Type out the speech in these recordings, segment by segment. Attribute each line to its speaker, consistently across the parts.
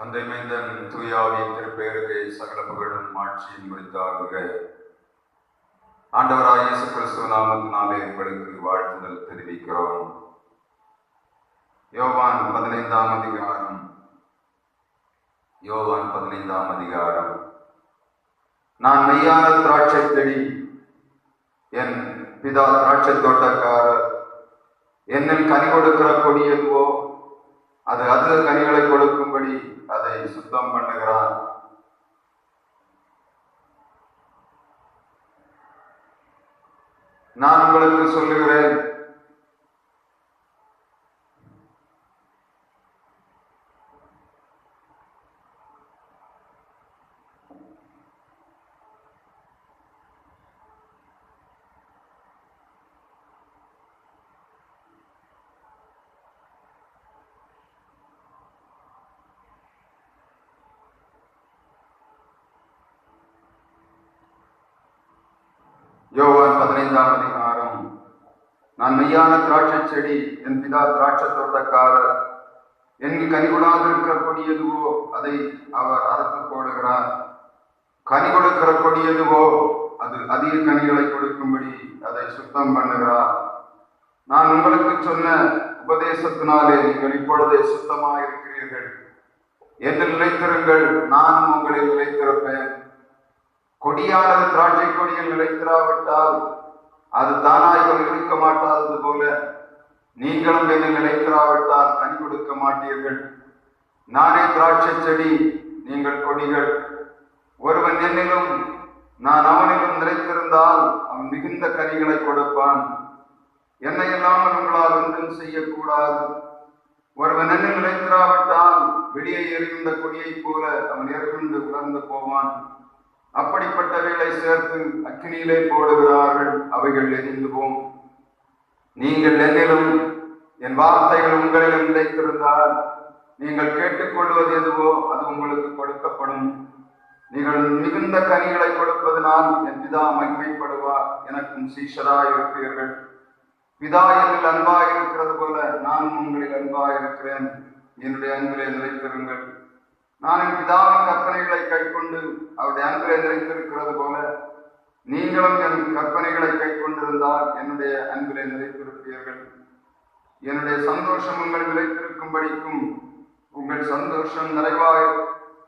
Speaker 1: தந்தை மைந்தன் தூயாவின் திருப்பெயருக்கு சகல புகழும் ஆட்சியும் முடித்தாகுக ஆண்டவராய் இயேசு கிறிஸ்துவ நாமத்தினாலே உங்களுக்கு வாழ்த்துதல் தெரிவிக்கிறோம். யோவான் பதினைந்தாம் அதிகாரம். யோவான் பதினைந்தாம் அதிகாரம். நான் மெய்யான திராட்சை செடி என் பிதா திராட்சை தோட்டக்காரர் என்னில் கனி கொடுக்கிற கொடி எதுவோ அது அது கனிகளை கொடுக்கும்படி அதை சுத்தம் பண்ணுகிறான் நான் உங்களுக்கு சொல்லுகிறேன் யோவான் பதினைந்தாம் அதிகாரம். நான் மெய்யான திராட்சை செடி என் பிதா திராட்சை தோட்டக்காரர். என் கனிகொடாதிருக்கிற கொடி எதுவோ அதை அவர் அறுத்து போடுகிறார். கனி கொடுக்கிற கொடி எதுவோ அது அதிக கனிகளை கொடுக்கும்படி அதை சுத்தம் பண்ணுகிறார். நான் உங்களுக்கு சொன்ன உபதேசத்தினாலே நீங்கள் இப்பொழுதே சுத்தமாக இருக்கிறீர்கள் என்னில் நிலைத்திருங்கள் நானும் உங்களில் நிலைத்திருப்பேன். கொடியானது திராட்சை கொடியில் நிலைத்திராவிட்டால் அது தானாய் இருக்க மாட்டாதது போல நீங்களும் என்னை நிலைத்திராவிட்டால் கனி கொடுக்க மாட்டீர்கள். நானே திராட்சை செடி நீங்கள் கொடிகள். ஒருவன் என்னிலும் நான் அவனிலும் நிலைத்திருந்தால் அவன் மிகுந்த கனிகளை கொடுப்பான். என்னை இல்லாமல் உங்களால் ஒன்றும் செய்யக்கூடாது. ஒருவன் என்ன நிலைத்திராவிட்டால் வெளியே எரிந்த கொடியைப் போல அவன் எரிந்து உணர்ந்து போவான். அப்படிப்பட்டவைகளை சேர்த்து அக்கினியிலே போடுகிறார்கள் அவைகள் எரிந்து போம். நீங்கள் என்னிலும் என் வார்த்தைகள் உங்களிடம் நிலைத்திருந்தால் நீங்கள் கேட்டுக்கொள்வது எதுவோ அது உங்களுக்கு கொடுக்கப்படும். நீங்கள் மிகுந்த கனிகளை கொடுப்பதனால் என் பிதா மகிமைப்படுவார் எனக்கும் சீஷராய் இருப்பீர்கள். பிதா என்னில் அன்பாய் இருக்கிறது போல நானும் உங்களில் அன்பாய் இருக்கிறேன் என்னுடைய அன்பிலே நிலைத்திருங்கள். நான் என் பிதாவின் கற்பனைகளை கைக்கொண்டு அவருடைய அன்பிலே நிறைந்திருக்கிறது போல நீங்களும் என் கற்பனைகளை கைக்கொண்டிருந்தால் என்னுடைய அன்பிலே நிறைத்திருப்பீர்கள் என்னுடைய சந்தோஷம் உங்கள் நிலைத்திருக்கும்படிக்கும் உங்கள் சந்தோஷம் நிறைவாய்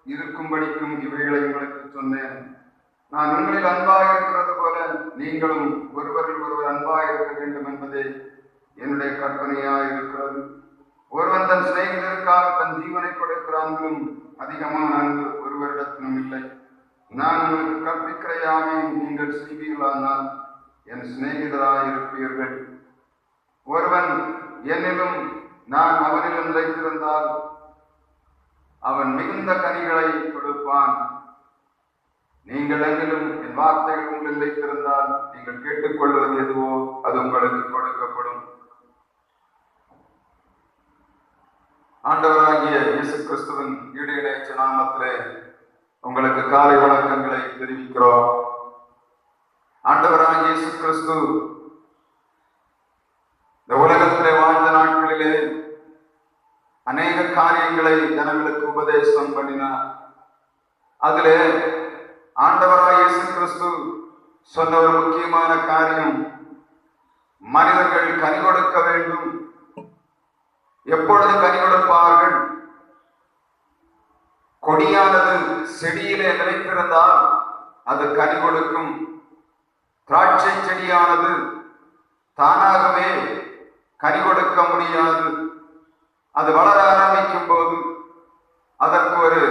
Speaker 1: இருக்கும்படிக்கும் இவைகளை உங்களுக்கு சொன்னேன். நான் உங்களில் அன்பாக இருக்கிறது போல நீங்களும் ஒருவரில் ஒருவர் அன்பாக இருக்க வேண்டும் என்பதே என்னுடைய கற்பனையாக இருக்கிறது. ஒருவன் தன் சிநேகிதருக்காக தன் ஜீவனை கொடுக்கிறான்களும் அதிகமான அன்பு ஒருவரிடத்திலும் இல்லை. நான் உங்களுக்கு கற்பிக்கிற யாவையும் நீங்கள் செய்வீர்களானால் என் சிநேகிதராக இருப்பீர்கள். ஒருவன் என்னிலும் நான் அவனிலும் நிலைத்திருந்தால் அவன் மிகுந்த கனிகளை கொடுப்பான். நீங்கள் எங்கிலும் என் வார்த்தைகள் உங்களில் நிலைத்திருந்தால் நீங்கள் கேட்டுக்கொள்வது எதுவோ அது உங்களுக்கு கொடுக்கப்படும். ஆண்டவராகிய இயேசு கிறிஸ்துவின் ஈடு இணைச்ச நாமத்திலே உங்களுக்கு காலை வணக்கங்களை தெரிவிக்கிறோம். ஆண்டவராக இயேசு கிறிஸ்து இந்த உலகத்திலே வாழ்ந்த நாட்களிலே அநேக காரியங்களை ஜனங்களுக்கு உபதேசம் பண்ணினார். அதிலே ஆண்டவராக இயேசு கிறிஸ்து சொன்ன ஒரு முக்கியமான காரியம் மனிதர்கள் கனி கொடுக்க வேண்டும். எப்பொழுது கனி கொடுப்பார்கள்? கொடியானது செடியிலே நிலைத்திருந்தால் அது கனி கொடுக்கும். திராட்சை செடியானது தானாகவே கனி கொடுக்க முடியாது. அது வளர ஆரம்பிக்கும் போது அதற்கு ஒரு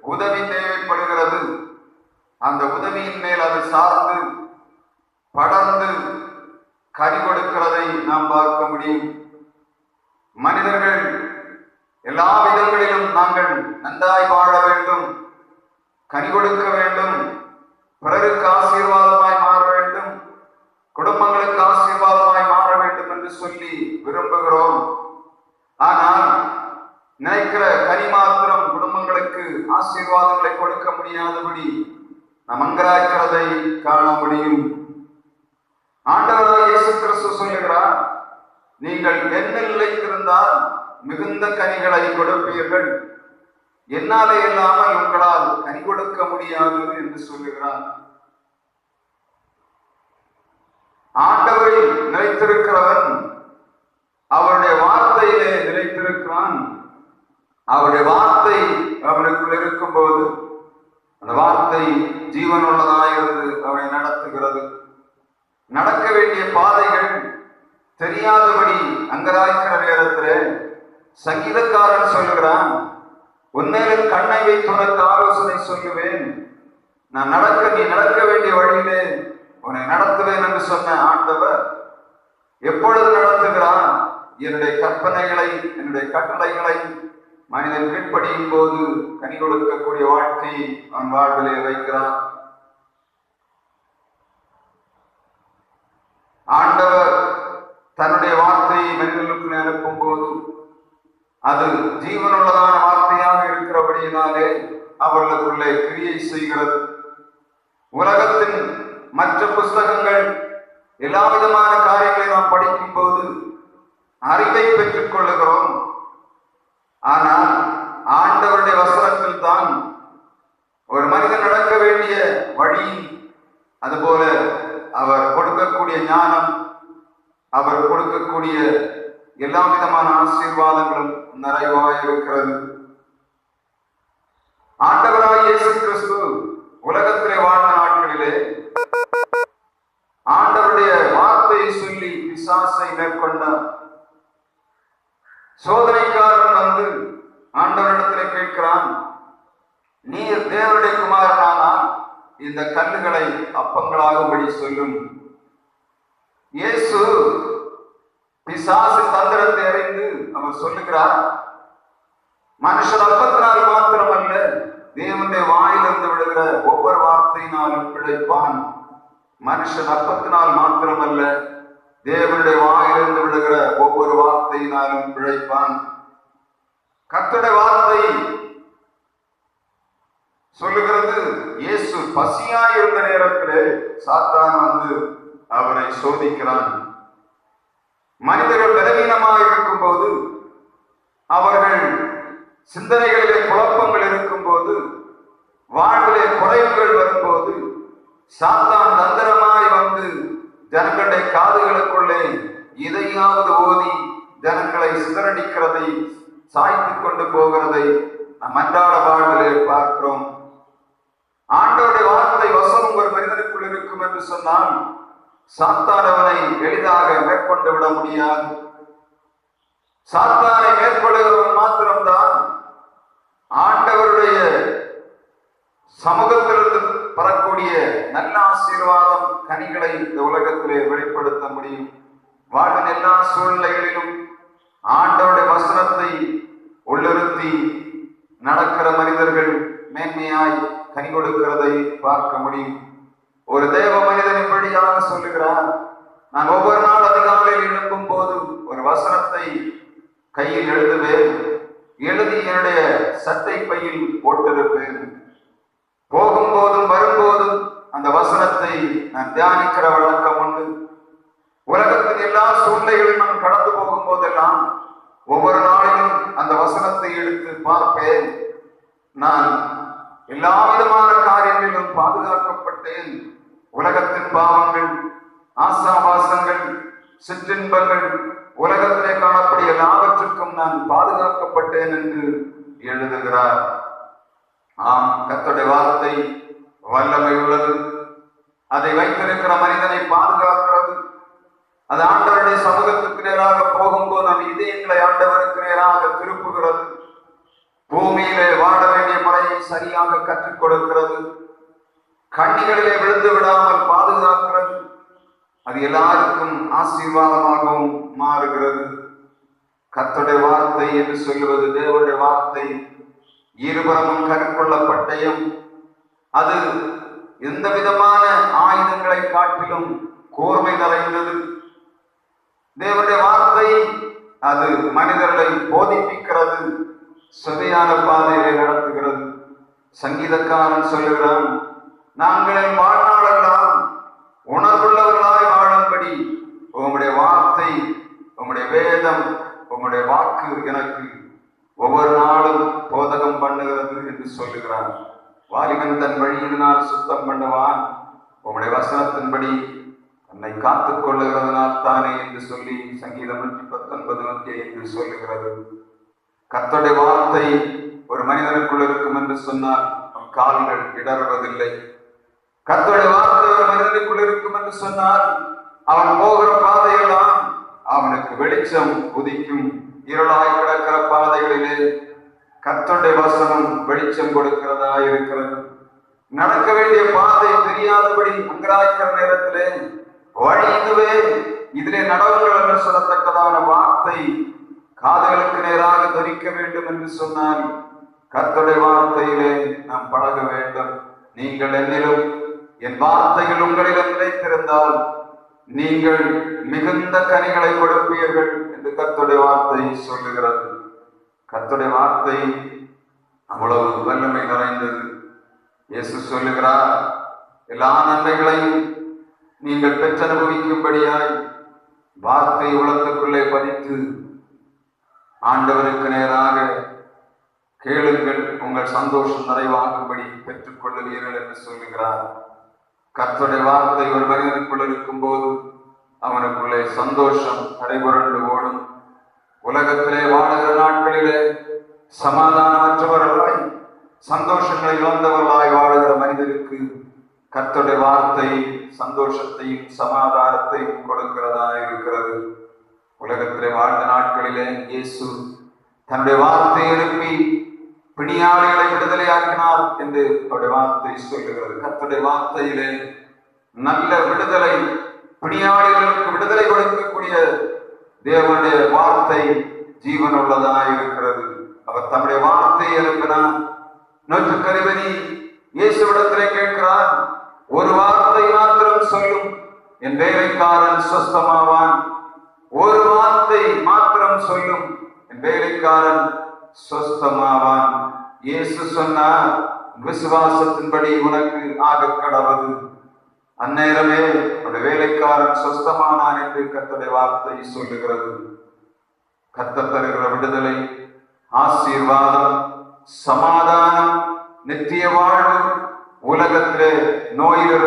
Speaker 1: உதவி தேவைப்படுகிறது. அந்த உதவியின் மேல் அது சார்ந்து படர்ந்து கனி கொடுக்கிறதை நாம் பார்க்க முடியும். மனிதர்கள் எல்லா விதங்களிலும் நாங்கள் நன்றாய் வாழ வேண்டும் கனி கொடுக்க வேண்டும் பிறருக்கு ஆசீர்வாதமாய் மாற வேண்டும் குடும்பங்களுக்கு ஆசீர்வாதமாய் மாற வேண்டும் என்று சொல்லி விரும்புகிறோம். ஆனால் நினைக்கிற கனி மாத்திரம் குடும்பங்களுக்கு ஆசீர்வாதங்களை கொடுக்க முடியாதபடி நம் அங்கராக்கிறதை காண முடியும். ஆண்டவராக இயேசு கிறிஸ்து சொல்லுகிறார் நீங்கள் என்ன நிலைத்திருந்தால் மிகுந்த கனிகளை கொடுப்பீர்கள். என்னாலே இல்லாமல் உங்களால் கனி கொடுக்க முடியாது என்று சொல்லுகிறார். ஆண்டவரில் நிலைத்திருக்கிறவன் அவருடைய வார்த்தையிலே நிலைத்திருக்கிறான். அவருடைய வார்த்தை அவனுக்குள் இருக்கும்போது அந்த வார்த்தை ஜீவனுள்ளதாயிருந்து அவனை நடத்துகிறது. நடக்க வேண்டிய பாதைகள் தெரியாதபடி அங்கதாய்க்கிற நேரத்திலே சங்கீதக்காரன் சொல்லுகிறான் உன்மேலும் கண்ணை வைத்து உனக்கு ஆலோசனை சொல்லுவேன். நான் நடக்க நீ நடக்க வேண்டிய வழியிலே உன்னை நடத்துவேன் என்று சொன்ன ஆண்டவர் எப்பொழுது நடத்துகிறான் என்னுடைய கற்பனைகளை என்னுடைய கட்டளைகளை மனிதன் கீழ்ப்படியும் போது கனி கொடுக்கக்கூடிய வாழ்க்கையை அவன் வாழ்விலே வைக்கிறான். ஆண்டவர் ஜீவனுள்ளதான வார்த்தையாக இருக்கிறபடியினாலே அவர்களுக்குள்ளே கிரியை செய்கிறது. உலகத்தின் மற்ற புஸ்தகங்கள் எல்லா விதமான காரியங்களை நாம் படிக்கும் போது அறிவை பெற்றுக் கொள்ளுகிறோம் ஆனால் ஆண்டவருடைய வசனத்தில் தான் ஒரு மனிதன் நடக்க வேண்டிய வழி அதுபோல அவர் கொடுக்கக்கூடிய ஞானம் அவர் கொடுக்கக்கூடிய எல்லா விதமான ஆசீர்வாதங்களும் நிறைவாக இருக்கிறது ஆண்டவராய் இயேசு கிறிஸ்து உலகத்திலே வாழ்ந்த நாட்களிலே ஆண்டவருடைய வார்த்தையை சொல்லி பிசாசை மேற்கொண்டார். சோதனைக்காரன் வந்து ஆண்டவரிடத்தில் கேட்கிறான் நீ தேவனுடைய குமாரனானால் இந்த கல்லுகளை அப்பங்களாகும்படி சொல்லும். இயேசு பிசாசு தந்திரத்தை அறிந்து அவர் சொல்லுகிறார் மனுஷர் அப்பத்தினால் மாத்திரமல்ல தேவனுடைய வாயிலிருந்து விழுகிற ஒவ்வொரு வார்த்தையினாலும் பிழைப்பான். மனுஷன் அப்பத்தினால் மாத்திரமல்ல தேவனுடைய வாயிலிருந்து விழுகிற ஒவ்வொரு வார்த்தையினாலும் பிழைப்பான். கத்துடைய வார்த்தை சொல்லுகிறது இயேசு பசியாய் இருந்த நேரத்திலே சாத்தான் வந்து அவரை சோதிக்கிறான். மனிதர்கள் பலவீனமாக இருக்கும்போது அவர்கள் சிந்தனைகளிலே குழப்பங்கள் இருக்கும்போது வாழ்விலே குறைவுகள் வரும்போது சாத்தான் ஜனங்களுடைய காதுகளுக்குள்ளே இதையாவது ஓதி ஜனங்களை சிதறடிக்கிறதை சாய்த்து கொண்டு போகிறதை நம் அன்றாட வாழ்விலே பார்க்கிறோம். ஆண்டோடைய வார்த்தை வசனம் ஒரு மனிதனுக்குள் இருக்கும் என்று சொன்னால் சாத்தானவனை எளிதாக மேற்கொண்டு விட முடியாது. சாத்தானை மேற்கொள்கிறவன் மாத்திரம்தான் ஆண்டவருடைய சமூகத்திலிருந்து வரக்கூடிய நல்ல ஆசீர்வாதம் கனிகளை இந்த உலகத்திலே வெளிப்படுத்த முடியும். வாழ்வின் எல்லா சூழ்நிலைகளிலும் ஆண்டவருடைய வசனத்தை உள்ளிருத்தி நடக்கிற மனிதர்கள் மேன்மையாய் கனி கொடுக்கிறதை பார்க்க முடியும். ஒரு தேவ மனிதன் இப்படியாக சொல்லுகிறார் நான் ஒவ்வொரு நாள் அதிகாலையில் எழுப்பும் போது ஒரு வசனத்தை கையில் எழுதுவேன். எழுதி என்னுடைய சட்டை பையில் போட்டிருப்பேன். போகும்போதும் வரும்போதும் அந்த வசனத்தை நான் தியானிக்கிற வழக்கம் உண்டு. உலகத்தின் எல்லா சூழ்நிலைகளிலும் நான் கடந்து போகும் போதெல்லாம் ஒவ்வொரு நாளிலும் அந்த வசனத்தை எடுத்து பார்ப்பேன். நான் எல்லா விதமான காரியங்களிலும் பாதுகாக்கப்பட்டேன். உலகத்தின் பாவங்கள் ஆசாபாசங்கள் சிற்றின்பங்கள் உலகத்திலே காணக்கூடிய எல்லாவற்றுக்கும் நான் பாதுகாக்கப்பட்டேன் என்று எழுதுகிறார். ஆம் கத்தோடைய வார்த்தை வல்லமை உள்ளது. அதை வைத்திருக்கிற மனிதனை பாதுகாக்கிறது. அது ஆண்டவருடைய சமூகத்துக்கு நேராக போகும்போது நம் இதயங்களை ஆண்டவருக்கு நேராக திருப்புகிறது. பூமியிலே வாழ வேண்டிய முறையை சரியாக கற்றுக் கொடுக்கிறது. கண்ணிகளிலே விழுந்து விடாமல் பாதுகாக்கிறது. அது எல்லாருக்கும் ஆசீர்வாதமாகவும் மாறுகிறது. கத்தோடைய வார்த்தை என்று சொல்லுவது தேவனுடைய வார்த்தை. இருபுறமும் கருக்கொள்ள பட்டயம் அது எந்த விதமான ஆயுதங்களை காட்டிலும் கூர்மை நிறைந்தது. தேவனுடைய வார்த்தை அது மனிதர்களை போதிப்பிக்கிறது சுவையான பாதையை நடத்துகிறது. சங்கீதக்காரன் சொல்லுகிறான் நாங்கள் வாழ்நாளெல்லாம் உணர்வுள்ளவர்களாய் வாழும்படி உங்களுடைய வார்த்தை உங்களுடைய வேதம் உங்களுடைய வாக்கு எனக்கு ஒவ்வொரு நாளும் போதகம் பண்ணுகிறது என்று சொல்லுகிறார். வாலிபன் தன் வழியினால் சுத்தம் பண்ணுவான். உங்களுடைய வசனத்தின்படி தன்னை காத்துக் கொள்ளுகிறதனால் தானே என்று சொல்லி சங்கீதம் நூற்றி பத்தொன்பது நூற்றி ஐந்து சொல்லுகிறது. கத்தோடைய வார்த்தை ஒரு மனிதனுக்குள் இருக்கும் என்று சொன்னார் கால்கள் இடறுவதில்லை. கத்தோடைய வார்த்தை ஒரு மனிதனுக்குள் இருக்கும் என்று சொன்னார் அவன் போகிற பாதையெல்லாம் அவனுக்கு வெளிச்சம் உதிக்கும். இருளாய் கிடக்கிற பாதைகளிலே கத்தோடைய வசனம் வெளிச்சம் கொடுக்கிறதா இருக்கிறது. நடக்க வேண்டிய பாதை தெரியாதபடி அங்கராய்க்கிற நேரத்திலே வழி இதுவே இதிலே நடவுங்கள் என்று சொல்லத்தக்கதான வார்த்தை காதுகளுக்கு நேராக துரிக்க வேண்டும் என்று சொன்னால் கர்த்தருடைய வார்த்தையிலே நாம் பழக வேண்டும். நீங்கள் என்னிலும் என் வார்த்தைகள் உங்களிடம் நிலைத்திருந்தால் நீங்கள் மிகுந்த கனிகளை கொடுப்பீர்கள். என்று கத்துடைய வார்த்தை சொல்லுகிறது. கத்துடைய வார்த்தை அவ்வளவு வல்லமை நிறைந்தது. இயேசு சொல்லுகிறார் எல்லா நன்மைகளையும் நீங்கள் பெற்றனுபவிக்கும்படியாய் வார்த்தை உலகத்துக்குள்ளே பதித்து ஆண்டவருக்கு நேராக கேளுங்கள். உங்கள் சந்தோஷம் நிறைவாகும்படி பெற்றுக்கொள்ளுவீர்கள் என்று சொல்லுகிறார். கர்த்தருடைய வார்த்தை ஒரு மனிதனுக்குள் இருக்கும்போது அவனுக்குள்ளே சந்தோஷம் தடைபுரண்டு ஓடும். உலகத்திலே வாழுகிற நாட்களிலே சமாதானமற்றவர்களாய் சந்தோஷங்களை இழந்தவர்களாய் வாழுகிற மனிதருக்கு கர்த்தருடைய வார்த்தை சந்தோஷத்தையும் சமாதானத்தையும் கொடுக்கிறதா இருக்கிறது. உலகத்திலே வாழ்ந்த நாட்களிலே இயேசு தன்னுடைய வார்த்தையை எழுப்பி பிணியாளிகளை விடுதலையாக்கினார் என்று அவருடைய வார்த்தை சொல்லுகிறது. கர்த்தருடைய வார்த்தையிலே நல்ல விடுதலை பிணியாளிகளுக்கு விடுதலை கொடுக்கக்கூடிய தேவனுடைய வார்த்தை ஜீவன் உள்ளதா இருக்கிறது. அவர் தம்முடைய வார்த்தையை எழுப்பினார். நூற்று கருவனி இயேசுவிடத்திலே கேட்கிறார் ஒரு வார்த்தை மாத்திரம் சொல்லும். என் வேலைக்காரன் சொஸ்தமாவான். ஒரு வார்த்தை மாத்திரம் சொல்லும். என் வேலைக்காரன் சொஸ்தமாவான். இயேசு சொன்னார் விசுவாசத்தின்படி உனக்கு ஆக கடவுள் அந்நேரமே அவருடைய வேலைக்காரன் சொஸ்தமானான் என்று கர்த்தருடைய வார்த்தை சொல்லுகிறது. கர்த்தர் தருகிற விடுதலை ஆசீர்வாதம் சமாதானம் நித்திய வாழ்வு உலகத்திலே நோயிலிருந்து